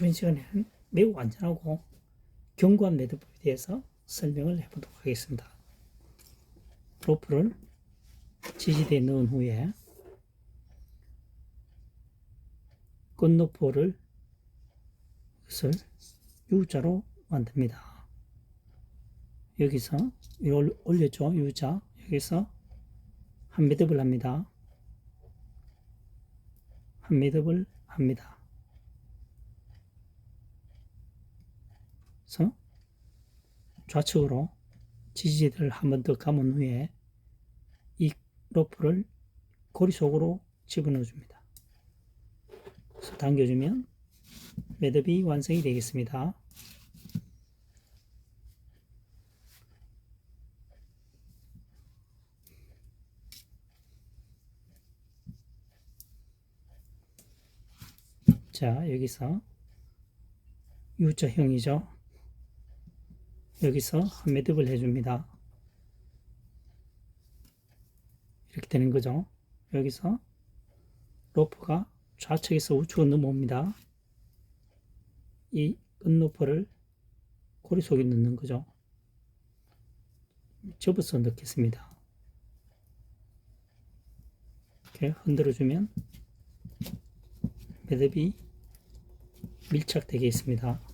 이번 시간에는 매우 안전하고 견고한 매듭법에 대해서 설명을 해보도록 하겠습니다. 로프를 지지대에 넣은 후에 끝노포를 것을 U자로 만듭니다. 여기서 이걸 올렸죠. U자. 여기서 한 매듭을 합니다. 한 매듭을 합니다. 그래서 좌측으로 지지대를 한 번 더 감은 후에 이 로프를 고리 속으로 집어넣어 줍니다. 그래서 당겨주면 매듭이 완성이 되겠습니다. 자, 여기서 U자형이죠. 여기서 한 매듭을 해줍니다. 이렇게 되는 거죠. 여기서 로프가 좌측에서 우측으로 넘어옵니다. 이 끝로프를 고리 속에 넣는 거죠. 접어서 넣겠습니다. 이렇게 흔들어주면 매듭이 밀착되게 있습니다.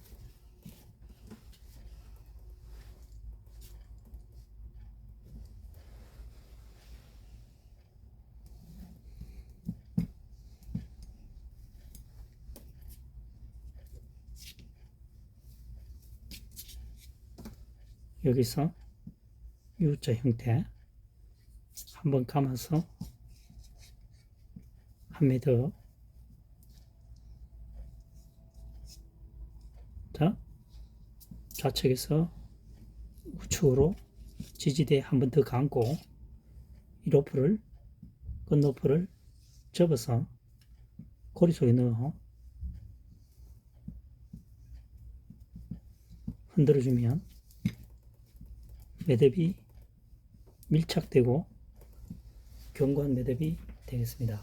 여기서 U자 형태 한번 감아서 한 매듭 자 좌측에서 우측으로 지지대 한 번 더 감고 이 로프를 끝 로프를 접어서 고리 속에 넣어 흔들어주면 매듭이 밀착되고 견고한 매듭이 되겠습니다.